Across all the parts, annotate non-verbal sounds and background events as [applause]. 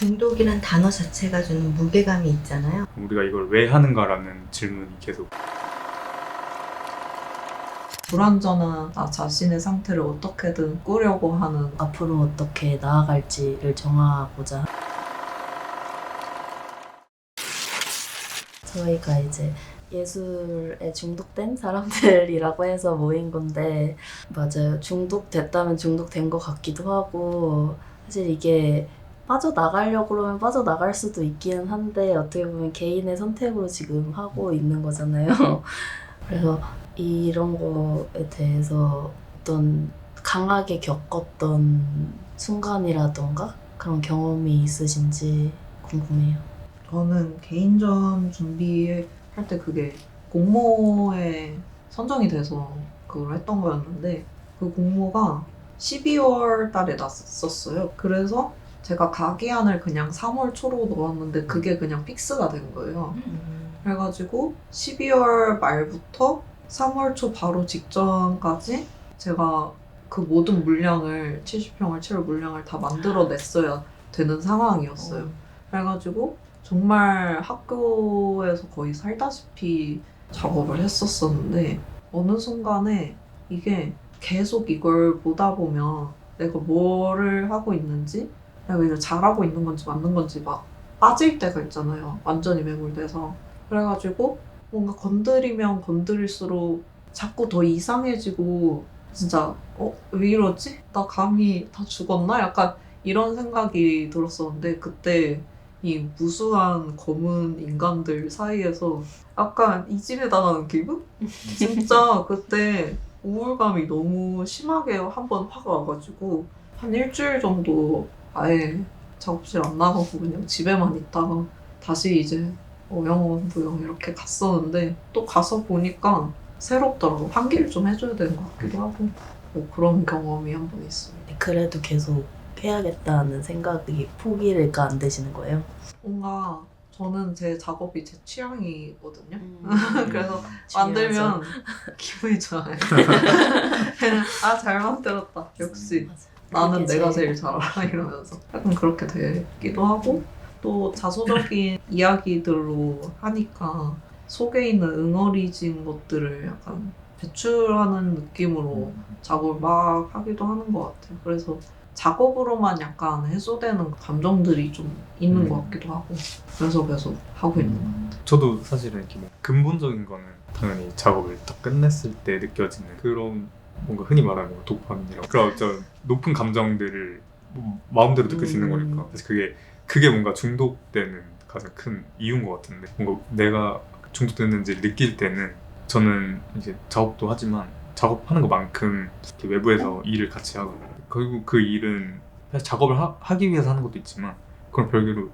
중독이란 단어 자체가 주는 무게감이 있잖아요. 우리가 이걸 왜 하는가라는 질문이 계속 불완전한 나 자신의 상태를 어떻게든 꾸려고 하는 앞으로 어떻게 나아갈지를 정하고자 저희가 이제 예술에 중독된 사람들이라고 해서 모인 건데 맞아요 중독됐다면 중독된 것 같기도 하고 사실 이게 빠져나가려고 그러면 빠져나갈 수도 있기는 한데 어떻게 보면 개인의 선택으로 지금 하고 있는 거잖아요 [laughs] 그래서 이런 거에 대해서 어떤 강하게 겪었던 순간이라던가 그런 경험이 있으신지 궁금해요. 저는 개인전 준비할 때 그게 공모에 선정이 돼서 그걸 했던 거였는데 그 공모가 12월 달에 났었어요. 그래서 제가 가기한을 그냥 3월 초로 넣었는데 그게 그냥 픽스가 된 거예요. 그래가지고 12월 말부터 3월 초 바로 직전까지 제가 그 모든 물량을 70평을 채울 물량을 다 만들어냈어야 되는 상황이었어요. 그래가지고 정말 학교에서 거의 살다시피 작업을 했었었는데 어느 순간에 이게 계속 이걸 보다 보면 내가 뭐를 하고 있는지 내가 이걸 잘하고 있는 건지 맞는 건지 막 빠질 때가 있잖아요. 완전히 매몰돼서. 그래가지고 뭔가 건드리면 건드릴수록 자꾸 더 이상해지고 진짜 어? 왜 이러지? 나 감히 다 죽었나? 약간 이런 생각이 들었었는데 그때 이 무수한 검은 인간들 사이에서 약간 이 집에 당하는 기분? [laughs] 진짜 그때 우울감이 너무 심하게 한번확 와가지고 한 일주일 정도 아예 작업실 안 나가고 그냥 집에만 있다가 다시 이제 어, 영원 부영 이렇게 갔었는데 또 가서 보니까 새롭더라고 환기를 좀 해줘야 되는 것 같기도 하고 뭐 그런 경험이 한 번 있어요. 그래도 계속 해야겠다는 생각이 포기가 안 되시는 거예요? 뭔가 저는 제 작업이 제 취향이거든요. 음. [laughs] 그래서 중요하죠. 만들면 [laughs] 기분이 좋아요. [laughs] 아 잘 만들었다. 역시 맞아. 나는 내가 제일- 제일 잘 알아 [laughs] 이러면서 약간 그렇게 되기도 하고 또 자소적인 [laughs] 이야기들로 하니까 속에 있는 응어리진 것들을 약간 배출하는 느낌으로 작업을 막 하기도 하는 것 같아요. 그래서 작업으로만 약간 해소되는 감정들이 좀 있는 음. 것 같기도 하고 그래서 계속 하고 있는 것 같아요. 저도 사실은 이렇게 뭐 근본적인 거는 당연히 작업을 딱 끝냈을 때 느껴지는 그런 뭔가 흔히 말하는 뭐 도파민이라고 그런 어떤 높은 감정들을 뭐 마음대로 느낄 수 있는 음. 거니까 그래서 그게 그게 뭔가 중독되는 가장 큰 이유인 것 같은데 뭔가 내가 중독됐는지 느낄 때는 저는 이제 작업도 하지만 작업하는 것만큼 이렇게 외부에서 일을 같이 하거든요. 그리고 그 일은 사실 작업을 하, 하기 위해서 하는 것도 있지만 그건 별개로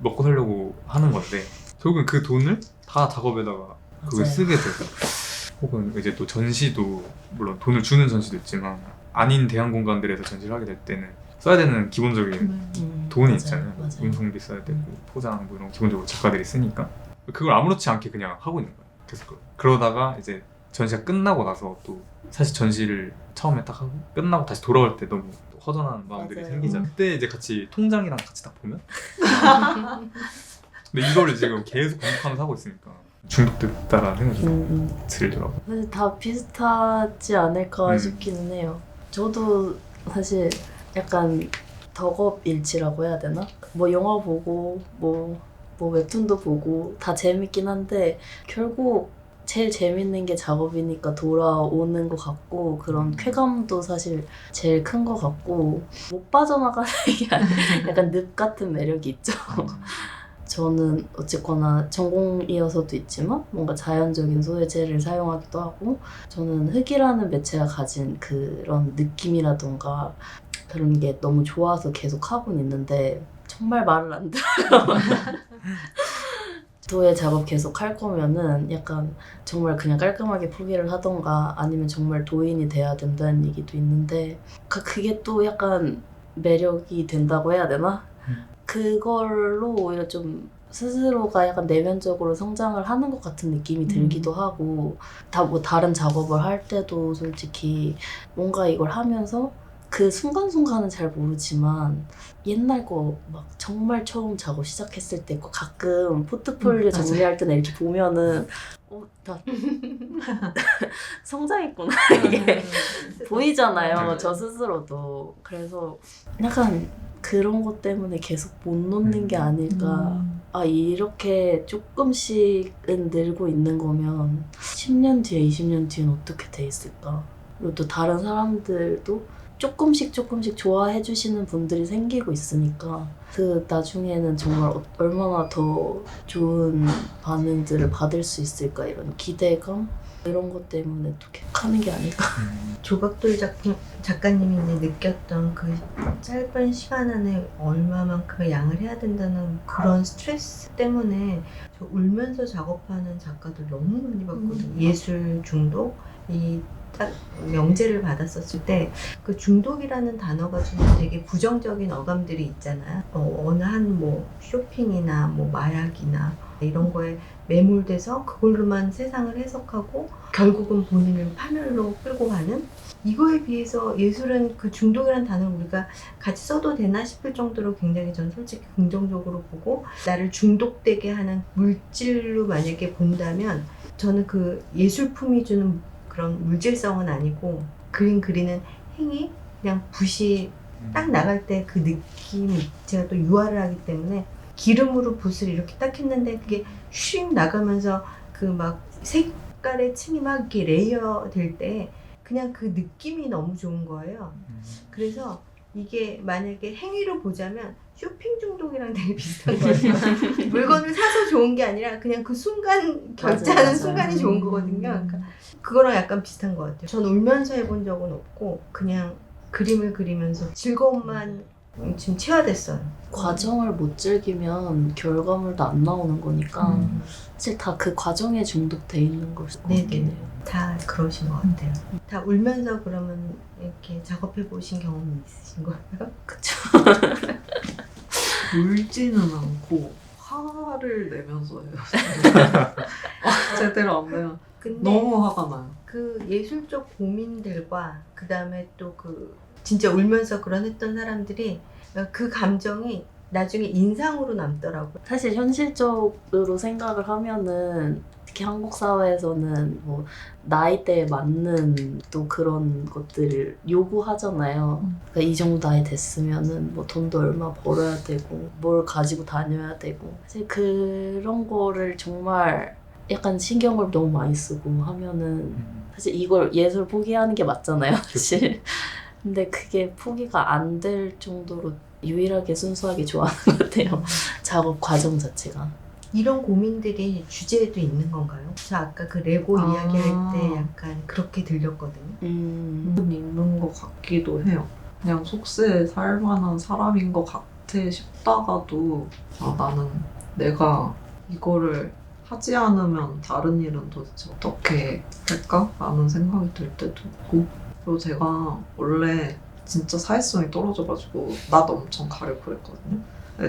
먹고 살려고 하는 건데 결국은 그 돈을 다 작업에다가 그걸. 쓰게 되고 혹은 이제 또 전시도 물론 돈을 주는 전시도 있지만 아닌 대형 공간들에서 전시를 하게 될 때는 써야 되는 기본적인 음, 돈이 맞아요. 있잖아요. 뭐 맞아요. 운송비 써야 되고 포장 뭐 이런 거 기본적으로 작가들이 쓰니까 그걸 아무렇지 않게 그냥 하고 있는 거예요. 계속 그러- 그러다가 이제 전시가 끝나고 나서 또 사실 전시를 처음에 딱 하고 끝나고 다시 돌아올 때 너무 또 허전한 마음들이 맞아요. 생기잖아요. 그때 이제 같이 통장이랑 같이 딱 보면 [laughs] 근데 이거를 지금 계속 반복하면서 하고 있으니까 중독됐다라는 생각이 좀 음, 음. 들더라고요. 사실 다 비슷하지 않을까 음. 싶기는 해요. 저도 사실 약간 덕업일치라고 해야 되나? 뭐 영화 보고 뭐, 뭐 웹툰도 보고 다 재밌긴 한데 결국 제일 재밌는 게 작업이니까 돌아오는 것 같고 그런 음. 쾌감도 사실 제일 큰 것 같고 못 빠져나가는 [laughs] 게 약간 늪 같은 매력이 있죠. 저는 어쨌거나 전공이어서도 있지만 뭔가 자연적인 소재를 사용하기도 하고 저는 흙이라는 매체가 가진 그런 느낌이라던가 그런 게 너무 좋아서 계속 하고는 있는데 정말 말을 안 들어요. [laughs] 도예 작업 계속 할 거면은 약간 정말 그냥 깔끔하게 포기를 하던가 아니면 정말 도인이 돼야 된다는 얘기도 있는데 그- 그게 또 약간 매력이 된다고 해야 되나? 음. 그걸로 오히려 좀 스스로가 약간 내면적으로 성장을 하는 것 같은 느낌이 들기도 하고 다 뭐 다른 작업을 할 때도 솔직히 뭔가 이걸 하면서 그 순간순간은 잘 모르지만 옛날 거 막 정말 처음 작업 시작했을 때 거 가끔 포트폴리오 음. 정리할 때는 이렇게 보면은 [laughs] 어, 나 [laughs] 성장했구나 이게 보이잖아요 맞아요. 저 스스로도 그래서 약간 그런 것 때문에 계속 못 놓는 게 아닐까. 음. 아 이렇게 조금씩은 늘고 있는 거면 10년 뒤에 20년 뒤엔 어떻게 돼 있을까? 그리고 또 다른 사람들도 조금씩 조금씩 좋아해 주시는 분들이 생기고 있으니까 그 나중에는 정말 어- 얼마나 더 좋은 반응들을 받을 수 있을까? 이런 기대감 이런 것 때문에 또 계속하는 게 아닐까 조각돌 작품 작가님이 느꼈던 그 짧은 시간 안에 얼마만큼의 양을 해야 된다는 그런 스트레스 때문에 저 울면서 작업하는 작가들 너무 많이 봤거든요. 음. 예술 중독 이 딱 명제를 받았었을 때 그 중독이라는 단어가 주는 되게 부정적인 어감들이 있잖아요. 어, 어느 한 뭐 쇼핑이나 뭐 마약이나 이런 거에 매몰돼서 그걸로만 세상을 해석하고 결국은 본인을 파멸로 끌고 가는 이거에 비해서 예술은 그 중독이라는 단어를 우리가 같이 써도 되나 싶을 정도로 굉장히 전 솔직히 긍정적으로 보고 나를 중독되게 하는 물질로 만약에 본다면 저는 그 예술품이 주는 그런 물질성은 아니고 그림 그리는 행위 그냥 붓이 딱 나갈 때 그 느낌이 제가 또 유화를 하기 때문에 기름으로 붓을 이렇게 딱 했는데 그게 슉 나가면서 그 막 색깔의 층이 막 이렇게 레이어 될 때 그냥 그 느낌이 너무 좋은 거예요. 음. 그래서 이게 만약에 행위로 보자면 쇼핑 중독이랑 되게 비슷한 거예요. [laughs] 물건을 사서 좋은 게 아니라 그냥 그 순간 결제하는 맞아요. 순간이 좋은 거거든요. 음. 그러니까 그거랑 약간 비슷한 것 같아요. 전 울면서 해본 적은 없고 그냥 그림을 그리면서 즐거움만 지금 체화됐어요. 과정을 못 즐기면 결과물도 안 나오는 거니까 음. 사실 다 그 과정에 중독돼 있는 걸 수도 네네. 있겠네요. 다 그러신 것 같아요. 다 울면서 그러면 이렇게 작업해 보신 경험이 있으신 거예요? [laughs] 그쵸. [laughs] 울지는 않고 화를 내면서 해요. 아, [laughs] 제대로 안 근데 너무 화가 나요. 그 예술적 고민들과 그 다음에 또 그 진짜 울면서 그런 했던 사람들이 그 감정이 나중에 인상으로 남더라고요. 사실 현실적으로 생각을 하면은 특히 한국 사회에서는 뭐 나이대에 맞는 또 그런 것들을 요구하잖아요. 음. 그러니까 이 정도 나이 됐으면은 뭐 돈도 얼마 벌어야 되고 뭘 가지고 다녀야 되고 사실 그런 거를 정말 약간 신경을 너무 많이 쓰고 하면은 음. 사실 이걸 예술 포기하는 게 맞잖아요, 사실. 근데 그게 포기가 안 될 정도로 유일하게 순수하게 좋아하는 것 같아요. [laughs] 작업 과정 자체가. 이런 고민들이 주제에도 있는 건가요? 저 아까 그 레고 아. 이야기할 때 약간 그렇게 들렸거든요. 음, 음, 있는 것 같기도 해요. 그냥 속세에 살만한 사람인 것 같아 싶다가도 아 나는 내가 이거를 하지 않으면 다른 일은 도대체 어떻게 할까? 라는 생각이 들 때도 있고 그리고 제가 원래 진짜 사회성이 떨어져가지고 나도 엄청 가려 그랬거든요.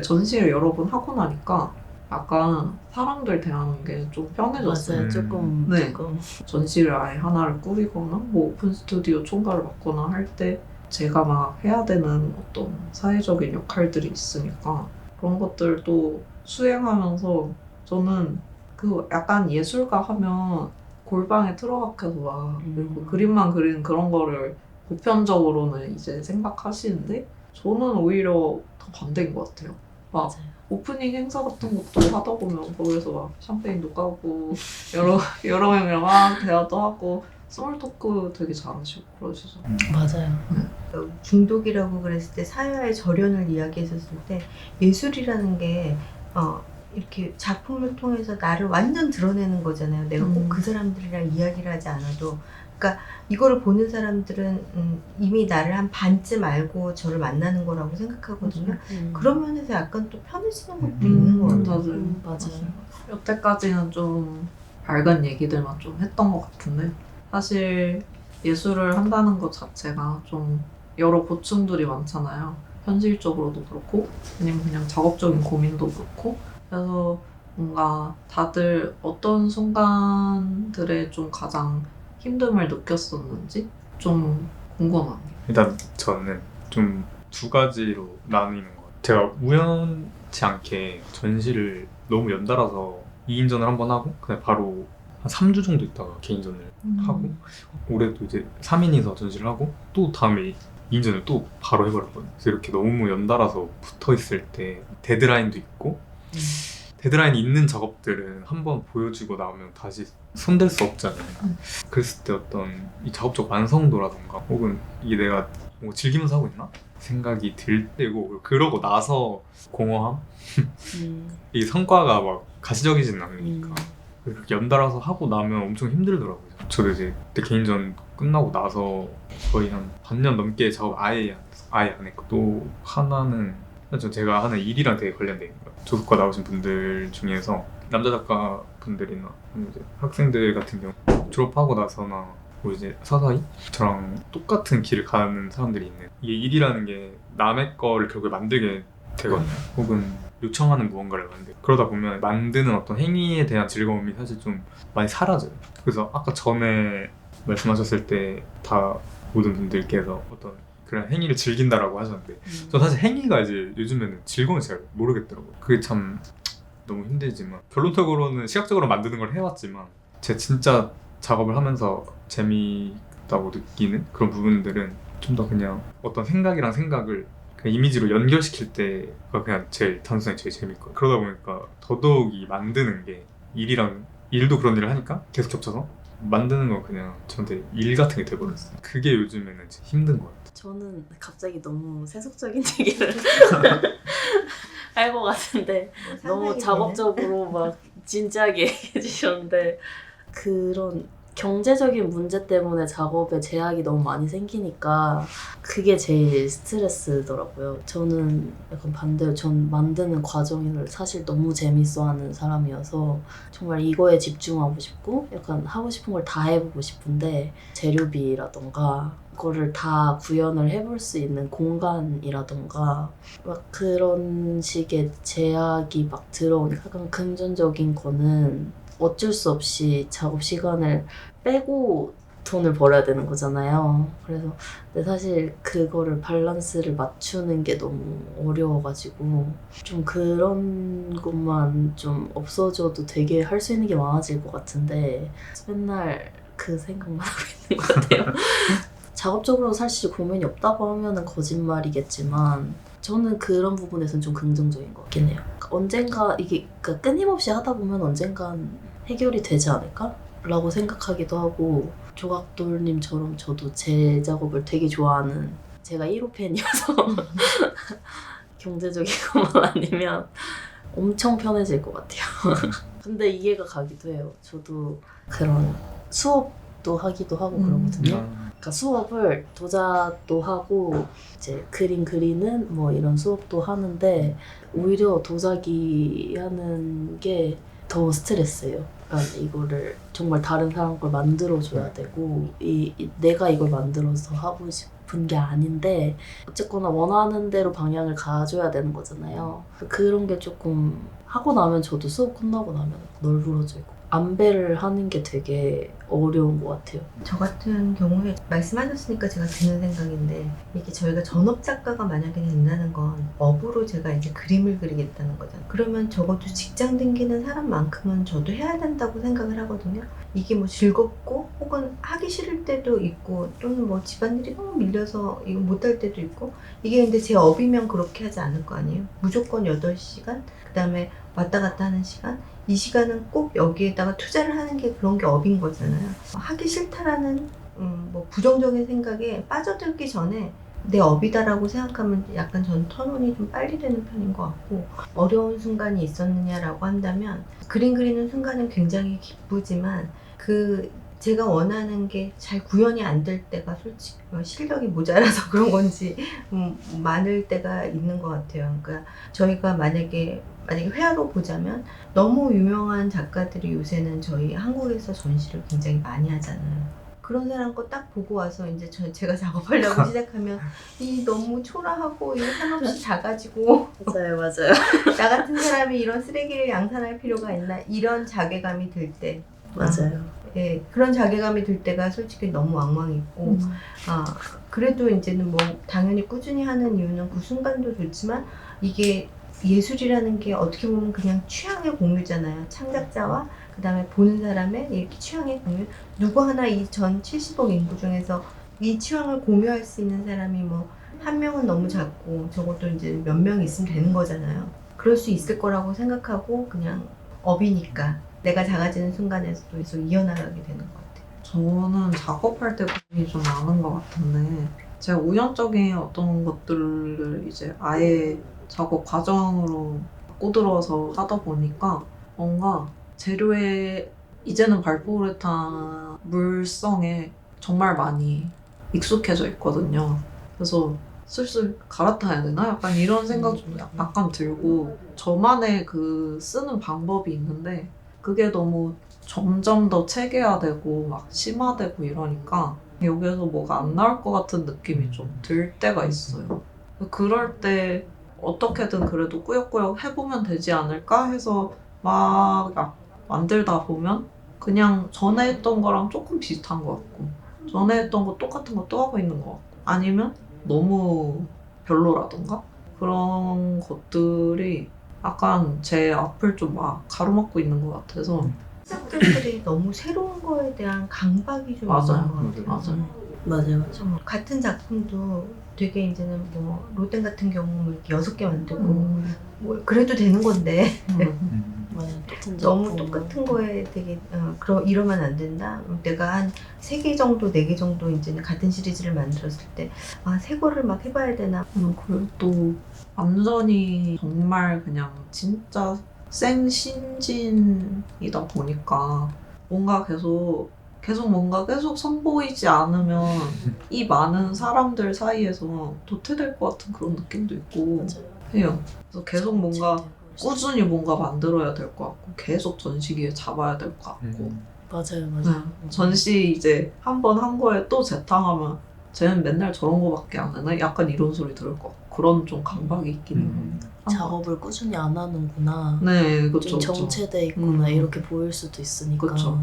전시를 여러 번 하고 나니까 약간 사람들 대하는 게 좀 편해졌어요. 맞아요. 음. 조금, 네. 조금. 전시를 아예 하나를 꾸리거나 뭐 오픈 스튜디오 총괄을 맡거나 할 때 제가 막 해야 되는 어떤 사회적인 역할들이 있으니까 그런 것들도 수행하면서 저는 그 약간 예술가 하면 골방에 틀어박혀서 와 그리고 음. 그림만 그리는 그런 거를 보편적으로는 이제 생각하시는데 저는 오히려 더 반대인 것 같아요. 막 맞아요. 오프닝 행사 같은 것도 하다 보면 거기서 막 샴페인도 까고 여러 [laughs] 여러 명이랑 막 대화도 하고 스몰 토크 되게 잘하시고 그러시죠. 맞아요. 어, 중독이라고 그랬을 때 사회의 절연을 이야기했었을 때 예술이라는 게 어, 이렇게 작품을 통해서 나를 완전 드러내는 거잖아요. 내가 꼭 음. 그 사람들이랑 이야기를 하지 않아도. 그러니까 이거를 보는 사람들은 음, 이미 나를 한 반쯤 알고 저를 만나는 거라고 생각하거든요. 음. 그런 면에서 약간 또 편해지는 것도 음, 있는 것 같아요. 맞아요. 음, 맞아요. 여태까지는 좀 밝은 얘기들만 좀 했던 것 같은데 사실 예술을 한다는 것 자체가 좀 여러 고충들이 많잖아요. 현실적으로도 그렇고 아니면 그냥 작업적인 고민도 그렇고 그래서 뭔가 다들 어떤 순간들에 좀 가장 힘듦을 느꼈었는지 좀 궁금합니다. 일단 저는 좀 두 가지로 나뉘는 것 같아요. 제가 우연치 않게 전시를 너무 연달아서 2인전을 한 번 하고 그다음에 바로 한 3주 정도 있다가 개인전을 음. 하고 올해도 이제 3인이서 전시를 하고 또 다음에 2인전을 또 바로 해버렸거든요. 그래서 이렇게 너무 연달아서 붙어 있을 때 데드라인도 있고 음. 데드라인이 있는 작업들은 한번 보여주고 나오면 다시 손댈 수 없잖아요. 음. 그랬을 때 어떤 이 작업적 완성도라던가 혹은 이게 내가 뭐 즐기면서 하고 있나? 생각이 들 때고 그러고 나서 공허함? 음, 이 성과가 막 가시적이진 않으니까 음. 연달아서 하고 나면 엄청 힘들더라고요. 저도 이제 개인전 끝나고 나서 거의 한 반년 넘게 작업 아예 아예 안 했고 또 하나는 저 제가 하는 일이랑 되게 거예요. 조숙과 나오신 분들 중에서 남자 작가 분들이나 이제 학생들 같은 경우 졸업하고 나서나 뭐 이제 서서히 저랑 똑같은 길을 가는 사람들이 있는 이게 일이라는 게 남의 거를 결국에 만들게 되거든요. 혹은 요청하는 무언가를 만들. 그러다 보면 만드는 어떤 행위에 대한 즐거움이 사실 좀 많이 사라져요. 그래서 아까 전에 말씀하셨을 때 다 모든 분들께서 어떤 그런 행위를 즐긴다라고 하셨는데 음. 저 사실 행위가 이제 요즘에는 즐거움을 잘 모르겠더라고요. 그게 참 너무 힘들지만 결론적으로는 시각적으로 만드는 걸 해왔지만 제 진짜 작업을 하면서 재미있다고 느끼는 그런 부분들은 좀 더 그냥 어떤 생각이랑 생각을 그냥 이미지로 연결시킬 때가 그냥 제일 단순하게 제일 재밌고 그러다 보니까 더더욱이 만드는 게 일이랑 일도 그런 일을 하니까 계속 겹쳐서 만드는 건 그냥 저한테 일 같은 게 돼버렸어요. 그게 요즘에는 진짜 힘든 것 같아요. 저는 갑자기 너무 세속적인 [laughs] 얘기를 [laughs] 할 것 같은데 너무 상상이 작업적으로 막 진지하게 [laughs] 얘기해 주셨는데 그런 경제적인 문제 때문에 작업에 제약이 너무 많이 생기니까 그게 제일 스트레스더라고요. 저는 약간 반대로 전 만드는 과정을 사실 너무 재밌어하는 사람이어서 정말 이거에 집중하고 싶고 약간 하고 싶은 걸 다 해보고 싶은데 재료비라던가 그거를 다 구현을 해볼 수 있는 공간이라던가 막 그런 식의 제약이 막 들어오니까 약간 금전적인 거는 어쩔 수 없이 작업 시간을 빼고 돈을 벌어야 되는 거잖아요. 그래서 근데 사실 그거를 밸런스를 맞추는 게 너무 어려워가지고 좀 그런 것만 좀 없어져도 되게 할 수 있는 게 많아질 것 같은데 맨날 그 생각만 하고 있는 것 같아요. [laughs] 작업적으로 사실 고민이 없다고 하면은 거짓말이겠지만 저는 그런 부분에서는 좀 긍정적인 것 같긴 해요. 그러니까 언젠가 이게 그러니까 끊임없이 하다 보면 언젠간 해결이 되지 않을까? 라고 생각하기도 하고 조각돌님처럼 저도 제 작업을 되게 좋아하는 제가 1호 팬이어서 [laughs] 경제적인 것만 아니면 엄청 편해질 것 같아요. [laughs] 근데 이해가 가기도 해요. 저도 그런 수업도 하기도 하고 음. 그러거든요. 그러니까 수업을 도자도 하고 이제 그림 그리는 뭐 이런 수업도 하는데 오히려 도자기 하는 게 더 스트레스예요. 그러니까 이거를 정말 다른 사람 걸 만들어줘야 되고 이, 이- 내가 이걸 만들어서 하고 싶은 게 아닌데 어쨌거나 원하는 대로 방향을 가져야 되는 거잖아요. 그런 게 조금 하고 나면 저도 수업 끝나고 나면 널브러지고 안배를 하는 게 되게 어려운 것 같아요. 저 같은 경우에 말씀하셨으니까 제가 드는 생각인데 이게 저희가 전업 작가가 만약에 된다는 건 업으로 제가 이제 그림을 그리겠다는 거잖아요. 그러면 적어도 직장 등기는 사람만큼은 저도 해야 된다고 생각을 하거든요. 이게 뭐 즐겁고 혹은 하기 싫을 때도 있고 또는 뭐 집안일이 너무 밀려서 이거 못할 때도 있고 이게 근데 제 업이면 그렇게 하지 않을 거 아니에요. 무조건 8시간 그다음에 왔다 갔다 하는 시간 이 시간은 꼭 여기에다가 투자를 하는 게 그런 게 업인 거잖아요. 하기 싫다라는 음, 뭐 부정적인 생각에 빠져들기 전에 내 업이다라고 생각하면 약간 전 턴온이 좀 빨리 되는 편인 것 같고 어려운 순간이 있었느냐라고 한다면 그림 그리는 순간은 굉장히 기쁘지만 그 제가 원하는 게 잘 구현이 안 될 때가 솔직히 뭐 실력이 모자라서 [laughs] 그런 건지 음, 많을 때가 있는 것 같아요. 그러니까 저희가 만약에 만약에 회화로 보자면 너무 유명한 작가들이 요새는 저희 한국에서 전시를 굉장히 많이 하잖아요. 그런 사람 거 딱 보고 와서 이제 저, 제가 [laughs] 작업하려고 [laughs] 시작하면 이 너무 초라하고 이 한없이 작아지고 맞아요, 맞아요. 나 같은 사람이 이런 쓰레기를 양산할 필요가 있나 이런 자괴감이 들 때 맞아요. 예, 그런 자괴감이 들 때가 솔직히 너무 왕왕 있고 음. 아, 그래도 이제는 뭐 당연히 꾸준히 하는 이유는 그 순간도 좋지만 이게 예술이라는 게 어떻게 보면 그냥 취향의 공유잖아요. 창작자와 그 다음에 보는 사람의 이렇게 취향의 공유. 누구 하나 이 전 70억 인구 중에서 이 취향을 공유할 수 있는 사람이 뭐 한 명은 너무 작고 적어도 이제 몇 명 있으면 되는 거잖아요. 그럴 수 있을 거라고 생각하고 그냥 업이니까 내가 작아지는 순간에서도 계속 이어나가게 되는 것 같아요. 저는 작업할 때 고민이 좀 많은 것 같은데 제가 우연적인 어떤 것들을 이제 아예 작업 과정으로 꼬들어서 하다 보니까 뭔가 재료에 이제는 발포르탄 물성에 정말 많이 익숙해져 있거든요. 그래서 슬슬 갈아타야 되나? 약간 이런 생각 좀 약간 들고 저만의 그 쓰는 방법이 있는데 그게 너무 점점 더 체계화되고 막 심화되고 이러니까 여기에서 뭐가 안 나올 것 같은 느낌이 좀 들 때가 있어요. 그럴 때 어떻게든 그래도 꾸역꾸역 해보면 되지 않을까 해서 막 약- 만들다 보면 그냥 전에 했던 거랑 조금 비슷한 것 같고 전에 했던 거 똑같은 거 또 하고 있는 것 같고 아니면 너무 별로라던가 그런 것들이 약간 제 앞을 좀 막 가로막고 있는 것 같아서 시작들이 너무 새로운 거에 대한 강박이 좀 맞아요. 있는 것 같아요. 맞아요. 맞아요, 맞아요. 어, 같은 작품도 되게 이제는 뭐 로땡 같은 경우는 이렇게 여섯 개 만들고 음. 뭐 그래도 되는 건데 음. 똑같은 너무. 똑같은 거에 되게 어, 그러 이러면 안 된다. 내가 한 세 개 정도 네 개 정도 이제는 같은 시리즈를 만들었을 때 아 새 거를 막 해봐야 되나. 음, 그리고 또 완전히 정말 그냥 진짜 생신진이다 보니까 뭔가 계속 계속 뭔가 계속 선보이지 않으면 [laughs] 이 많은 사람들 사이에서 도태될 것 같은 그런 느낌도 있고 맞아요. 해요. 그래서 계속 뭔가 꾸준히 뭔가 만들어야 될 것 같고 계속 전시기에 잡아야 될 것 같고 음. 맞아요, 네. 맞아요. 전시 이제 한 번 한 거에 또 재탕하면 쟤는 맨날 저런 거밖에 안 하나? 약간 이런 소리 들을 것 같고 그런 좀 강박이 있긴 해요. 음. 작업을 꾸준히 안 하는구나. 네, 그렇죠. 좀 정체돼 있구나 음. 이렇게 보일 수도 있으니까 그쵸.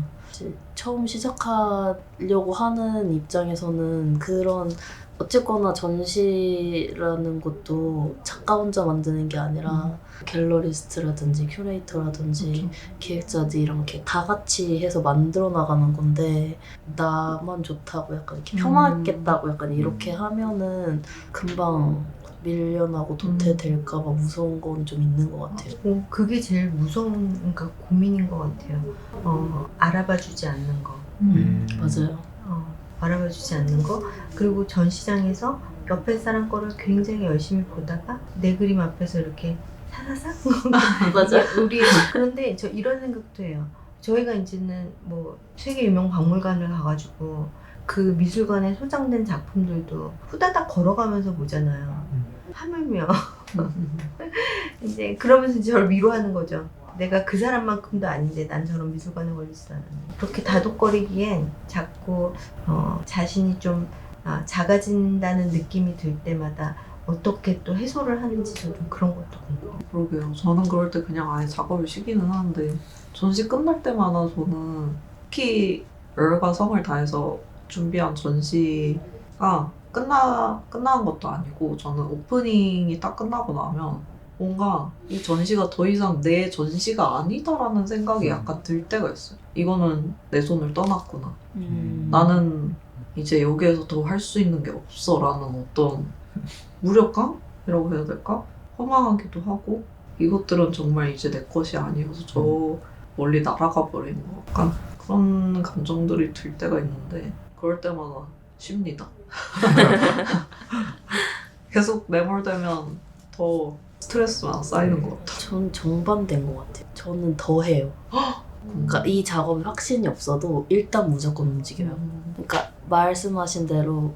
처음 시작하려고 하는 입장에서는 그런 어쨌거나 전시라는 것도 작가 혼자 만드는 게 아니라 음. 갤러리스트라든지 큐레이터라든지 그렇죠. 기획자들이랑 이렇게 다 같이 해서 만들어 나가는 건데 나만 좋다고 약간 이렇게 음. 폄하했겠다고 약간 이렇게 하면은 금방 밀려나고 음. 도태될까봐 무서운 건 좀 있는 것 같아요. 어, 그게 제일 무서운 그러니까 고민인 것 같아요. 어, 알아봐주지 않는 거. 음. 맞아요. 어, 알아봐주지 않는 거. 그리고 전시장에서 옆에 사람 거를 굉장히 열심히 보다가 내 그림 앞에서 이렇게 사사삭 [laughs] 맞아요. 우리 그런데 저 이런 생각도 해요. 저희가 이제는 뭐 세계 유명 박물관을 가가지고 그 미술관에 소장된 작품들도 후다닥 걸어가면서 보잖아요. 하물며 [laughs] 이제 그러면서 이제 저를 위로하는 거죠. 내가 그 사람만큼도 아닌데 난 저런 미술관에 걸리지도 않았네. 그렇게 다독거리기엔 자꾸 어, 자신이 좀 아, 작아진다는 느낌이 들 때마다 어떻게 또 해소를 하는지 좀 그런 것도 궁금해요. 그러게요. 저는 그럴 때 그냥 아예 작업을 쉬기는 하는데 전시 끝날 때마다 저는 특히 열과 성을 다해서 준비한 전시가 끝나 끝나는 것도 아니고 저는 오프닝이 딱 끝나고 나면 뭔가 이 전시가 더 이상 내 전시가 아니다라는 생각이 약간 들 때가 있어요. 이거는 내 손을 떠났구나. 음. 나는 이제 여기에서 더 할 수 있는 게 없어라는 어떤 무력감이라고 해야 될까? 허망하기도 하고 이것들은 정말 이제 내 것이 아니어서 저 멀리 날아가 버리는 것 약간 그런 감정들이 들 때가 있는데 그럴 때마다 쉽니다. [laughs] 계속 매몰되면 더 스트레스만 쌓이는 것 같아요. 전 정반대인 것 같아요. 저는 더 해요. 그러니까 이 작업이 확신이 없어도 일단 무조건 움직여요. 음. 그러니까 말씀하신 대로 뭐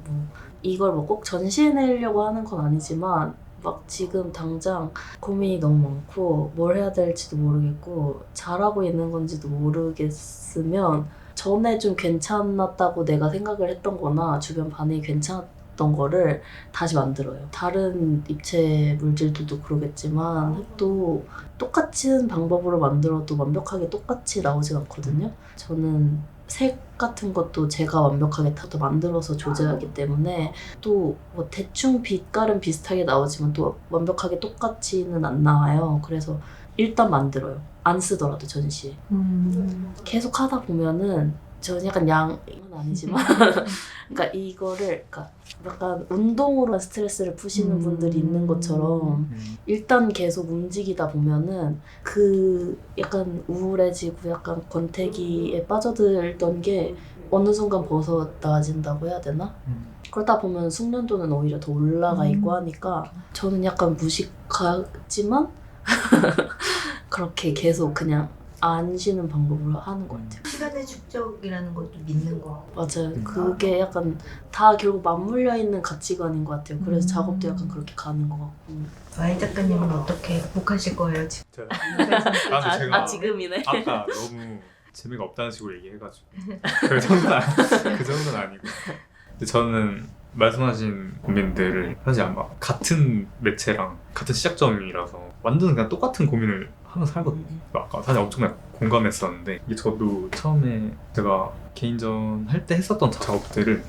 이걸 뭐 꼭 전시해내려고 하는 건 아니지만 막 지금 당장 고민이 너무 많고 뭘 해야 될지도 모르겠고 잘하고 있는 건지도 모르겠으면 전에 좀 괜찮았다고 내가 생각을 했던 거나 주변 반응이 괜찮았 던 거를 다시 만들어요. 다른 입체 물질들도 그러겠지만 또 똑같은 방법으로 만들어도 완벽하게 똑같이 나오진 않거든요. 저는 색 같은 것도 제가 완벽하게 다 만들어서 조제하기 때문에 또 뭐 대충 빛깔은 비슷하게 나오지만 또 완벽하게 똑같이는 안 나와요. 그래서 일단 만들어요. 안 쓰더라도 전시에. 음. 계속 하다 보면은 저는 약간 양은 아니지만 [laughs] 그러니까 이거를 그러니까 약간 운동으로 스트레스를 푸시는 음. 분들이 있는 것처럼 음. 일단 계속 움직이다 보면은 그 약간 우울해지고 약간 권태기에 빠져들던 게 어느 순간 벗어나진다고 해야 되나? 음. 그러다 보면 숙련도는 오히려 더 올라가 음. 있고 하니까 저는 약간 무식하지만 [laughs] 그렇게 계속 그냥 안 쉬는 방법으로 하는 것 같아요. 시간의 축적이라는 것도 믿는 거. 맞아요. 음. 그게 약간 다 결국 맞물려 있는 가치관인 것 같아요. 그래서 음. 작업도 약간 그렇게 가는 것 같고. 와이 작가님은 어떻게 극복하실 거예요 지금? 제가 [laughs] 아, 제가 아, 지금이네. 아까 너무 재미가 없다는 식으로 얘기해가지고 그 정도는 아니, 그 정도는 아니고 근데 저는 말씀하신 고민들을 사실 아마 같은 매체랑 같은 시작점이라서 완전 그냥 똑같은 고민을 하면서 살거든요. 아까 사실 엄청나게 공감했었는데 이게 저도 처음에 제가 개인전 할 때 했었던 작업들을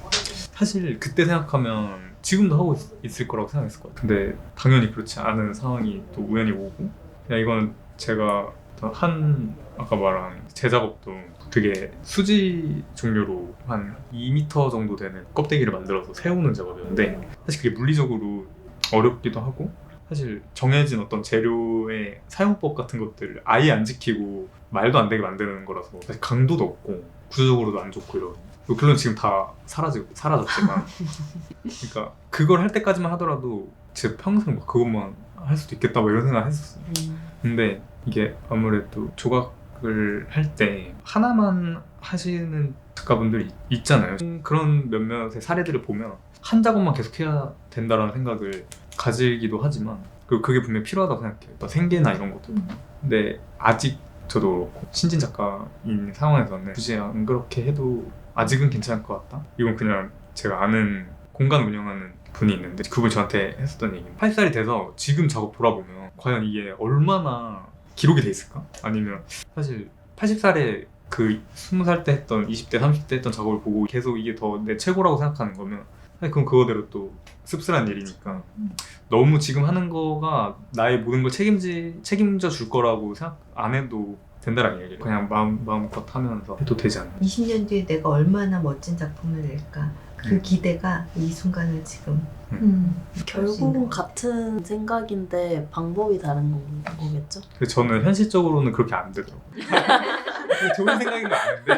사실 그때 생각하면 지금도 하고 있, 있을 거라고 생각했었거든요. 근데 당연히 그렇지 않은 상황이 또 우연히 오고 그냥 이건 제가 한 아까 말한 제 작업도 되게 수지 종류로 한 2m 정도 되는 껍데기를 만들어서 세우는 작업이었는데 사실 그게 물리적으로 어렵기도 하고 사실 정해진 어떤 재료의 사용법 같은 것들을 아예 안 지키고 말도 안 되게 만드는 거라서 사실 강도도 없고 구조적으로도 안 좋고 이러거든요. 물론 지금 다 사라지고 사라졌지만 [laughs] 그러니까 그걸 할 때까지만 하더라도 제 평생 막 그것만 할 수도 있겠다 뭐 이런 생각 했었어요. 음. 근데 이게 아무래도 조각을 할 때 하나만 하시는 작가분들이 있잖아요. 그런 몇몇의 사례들을 보면 한 작업만 계속 해야 된다라는 생각을 가지기도 하지만 그리고 그게 분명히 필요하다고 생각해요. 뭐 생계나 이런 것도. 근데 아직 저도 그렇고 신진 작가인 상황에서는 굳이 안 그렇게 해도 아직은 괜찮을 것 같다. 이건 그냥 제가 아는 공간 운영하는 분이 있는데 그분이 저한테 했었던 얘기는 8살이 돼서 지금 작업 돌아보면 과연 이게 얼마나 기록이 돼 있을까? 아니면 사실 80살에 그 20살 때 했던 20대 30대 했던 작업을 보고 계속 이게 더 내 최고라고 생각하는 거면 그건 그거대로 또 씁쓸한 일이니까 음. 너무 지금 하는 거가 나의 모든 걸 책임지 책임져 줄 거라고 생각 안 해도 된다라는 얘기예요. 그냥 마음 마음껏 하면서 해도 되지 않나. 20년 뒤에 내가 얼마나 멋진 작품을 낼까? 그 음. 기대가 이 순간을 지금 음. 결국은 같은 생각인데 방법이 다른 거- 거겠죠? 저는 현실적으로는 그렇게 안 되더라고요. [laughs] 그게 좋은 생각인 거 아는데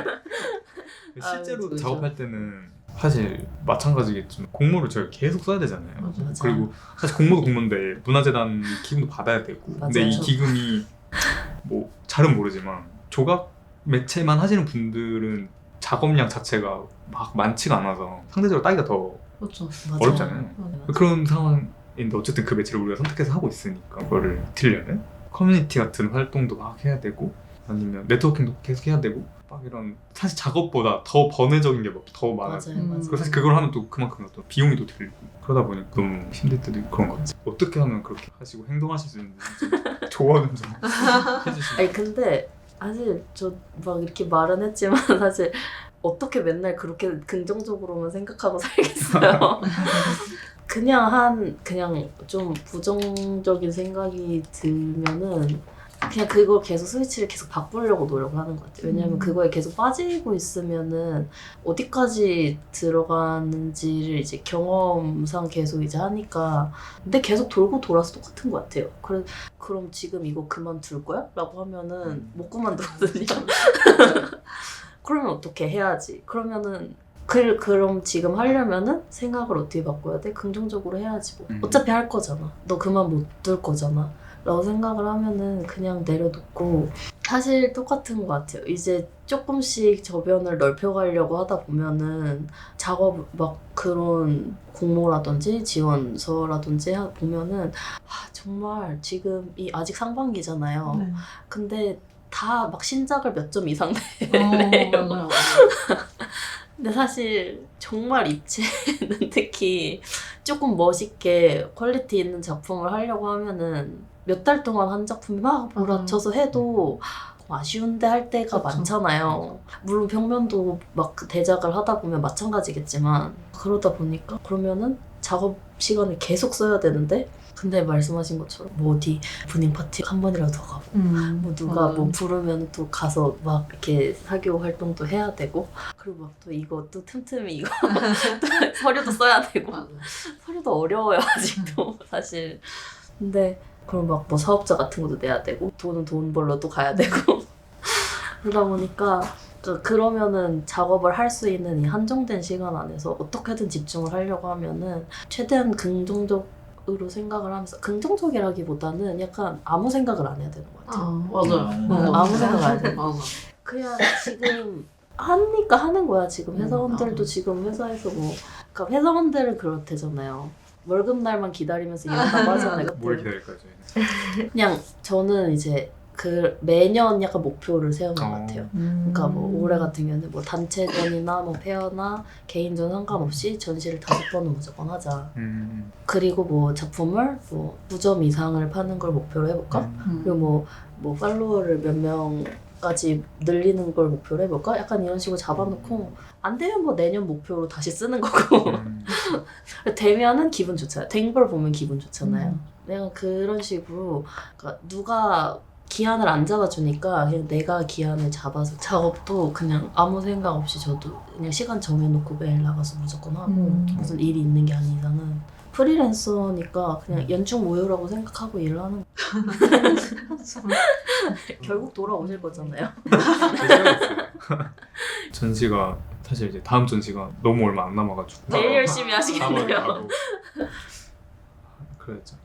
아, 실제로 그죠. 작업할 때는 사실 마찬가지겠지만 공모를 저희가 계속 써야 되잖아요. 맞아. 맞아. 그리고 사실 공모도 공모인데 문화재단 기금도 받아야 되고 근데 이. 기금이 뭐 잘은 모르지만 조각 매체만 하시는 분들은 작업량 자체가 막 많지가 않아서 상대적으로 따기가 더 그렇죠. 맞아요. 어렵잖아요. 그런 상황인데 어쨌든 그 매체를 우리가 선택해서 하고 있으니까 그거를 들려면 커뮤니티 같은 활동도 막 해야 되고 아니면 네트워킹도 계속 해야 되고 막 이런 사실 작업보다 더 번외적인 게 더 많아요. 맞아요, 음. 맞아요. 그리고 사실 그걸 하면 또 그만큼 또 비용이 또 들고 그러다 보니 너무 힘들 때도 그런 거 같아요. 어떻게 하면 그렇게 하시고 행동하실 수 있는지 좀 [laughs] 조언 좀 [laughs] 해주시면 아니 근데 사실 저 막 이렇게 말은 했지만 [laughs] 사실 어떻게 맨날 그렇게 긍정적으로만 생각하고 살겠어요. 그냥 한 그냥 좀 부정적인 생각이 들면은 그냥 그걸 계속 스위치를 계속 바꾸려고 노력을 하는 것 같아요. 왜냐하면 음. 그거에 계속 빠지고 있으면은 어디까지 들어가는지를 이제 경험상 계속 이제 하니까 근데 계속 돌고 돌아서 똑같은 것 같아요. 그래 그럼 지금 이거 그만둘 거야? 라고 하면은 음. 못 그만두거든요. [laughs] 그러면 어떻게 해야지? 그러면은 그, 그럼 지금 하려면은 생각을 어떻게 바꿔야 돼? 긍정적으로 해야지 뭐. 음. 어차피 할 거잖아. 너 그만 못 둘 거잖아. 라고 생각을 하면은 그냥 내려놓고 사실 똑같은 것 같아요. 이제 조금씩 저변을 넓혀가려고 하다 보면은 작업 막 그런 공모라든지 지원서라든지 하- 보면은 아, 정말 지금 이 아직 상반기잖아요. 네. 근데 다 막 신작을 몇 점 이상 어, 내요. 맞아요. [laughs] 근데 사실 정말 입체는 [laughs] 특히 조금 멋있게 퀄리티 있는 작품을 하려고 하면은 몇 달 동안 한 작품이 막 몰아쳐서 해도 아쉬운데 할 때가 그쵸. 많잖아요. 물론 평면도 막그 대작을 하다 보면 마찬가지겠지만 그러다 보니까 그러면은 작업 시간을 계속 써야 되는데 근데 말씀하신 것처럼 뭐 어디 부닝 파티 한 번이라도 더 가고 음. 뭐 누가 맞아요. 뭐 부르면 또 가서 막 이렇게 사교 활동도 해야 되고 그리고 막 또 이거 또 틈틈이 이거 [laughs] 또 서류도 써야 되고. 서류도 어려워요 아직도 사실 근데 그럼 막 뭐 사업자 같은 것도 내야 되고 돈은 돈 벌러 또 가야 되고 [laughs] 그러다 보니까 그- 그러면은 작업을 할 수 있는 이 한정된 시간 안에서 어떻게든 집중을 하려고 하면은 최대한 긍정적으로 생각을 하면서 긍정적이라기보다는 약간 아무 생각을 안 해야 되는 것 같아요. 아, 맞아요. 음. 맞아. 아무 생각 안 해. 맞아. 그냥 지금 하니까 하는 거야. 지금 음, 회사원들도 아. 지금 회사에서 뭐 그러니까 회사원들은 그렇대잖아요. 월급 날만 기다리면서 일한다고 하잖아요. [laughs] 뭘. 기다릴까요 저희는? 그냥 저는 이제 그 매년 약간 목표를 세우는 것 어. 같아요. 음. 그러니까 뭐 올해 같은 경우는 뭐 단체전이나 뭐 페어나 개인전 상관없이 전시를 다섯 번은 무조건 하자. 음. 그리고 뭐 작품을 뭐 9점 이상을 파는 걸 목표로 해볼까? 음. 음. 그리고 뭐, 뭐 팔로워를 몇명 까지 늘리는 걸 목표로 해볼까? 약간 이런 식으로 잡아놓고 안 되면 뭐 내년 목표로 다시 쓰는 거고 음. [laughs] 되면은 기분 좋잖아요. 된 걸 보면 기분 좋잖아요. 음. 내가 그런 식으로 그러니까 누가 기한을 안 잡아주니까 그냥 내가 기한을 잡아서 작업도 그냥 아무 생각 없이 저도 그냥 시간 정해놓고 매일 나가서 무조건 하고 음. 무슨 일이 있는 게 아닌 이상은 프리랜서니까 그냥 연중 무휴라고 생각하고 일을 하는 [laughs] 결국 돌아오실 거잖아요. [laughs] 전시가 사실 이제 다음 전시가 너무 얼마 안 남아가지고 제일 열심히 하시겠네요. 가고 그랬죠.